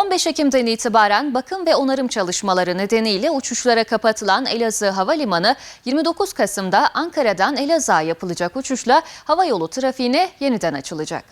15 Ekim'den itibaren bakım ve onarım çalışmaları nedeniyle uçuşlara kapatılan Elazığ Havalimanı 29 Kasım'da Ankara'dan Elazığ'a yapılacak uçuşla havayolu trafiğine yeniden açılacak.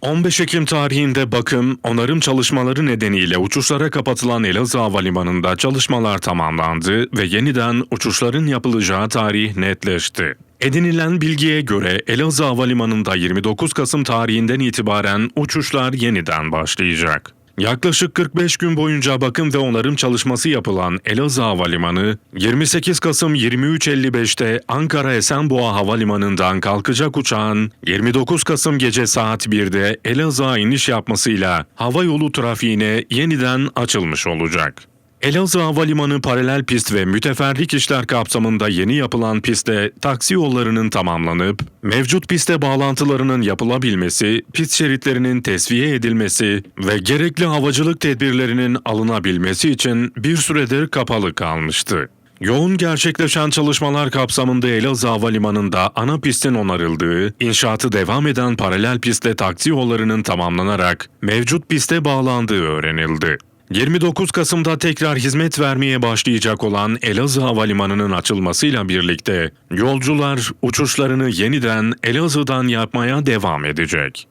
15 Ekim tarihinde bakım, onarım çalışmaları nedeniyle uçuşlara kapatılan Elazığ Havalimanı'nda çalışmalar tamamlandı ve yeniden uçuşların yapılacağı tarih netleşti. Edinilen bilgiye göre Elazığ Havalimanı'nda 29 Kasım tarihinden itibaren uçuşlar yeniden başlayacak. Yaklaşık 45 gün boyunca bakım ve onarım çalışması yapılan Elazığ Havalimanı, 28 Kasım 23.55'te Ankara Esenboğa Havalimanı'ndan kalkacak uçağın 29 Kasım gece saat 1'de Elazığ'a iniş yapmasıyla hava yolu trafiğine yeniden açılmış olacak. Elazığ Havalimanı paralel pist ve müteferrik işler kapsamında yeni yapılan pistte taksi yollarının tamamlanıp, mevcut piste bağlantılarının yapılabilmesi, pist şeritlerinin tesviye edilmesi ve gerekli havacılık tedbirlerinin alınabilmesi için bir süredir kapalı kalmıştı. Yoğun gerçekleşen çalışmalar kapsamında Elazığ Havalimanı'nda ana pistin onarıldığı, inşaatı devam eden paralel pistte taksi yollarının tamamlanarak mevcut piste bağlandığı öğrenildi. 29 Kasım'da tekrar hizmet vermeye başlayacak olan Elazığ Havalimanı'nın açılmasıyla birlikte yolcular uçuşlarını yeniden Elazığ'dan yapmaya devam edecek.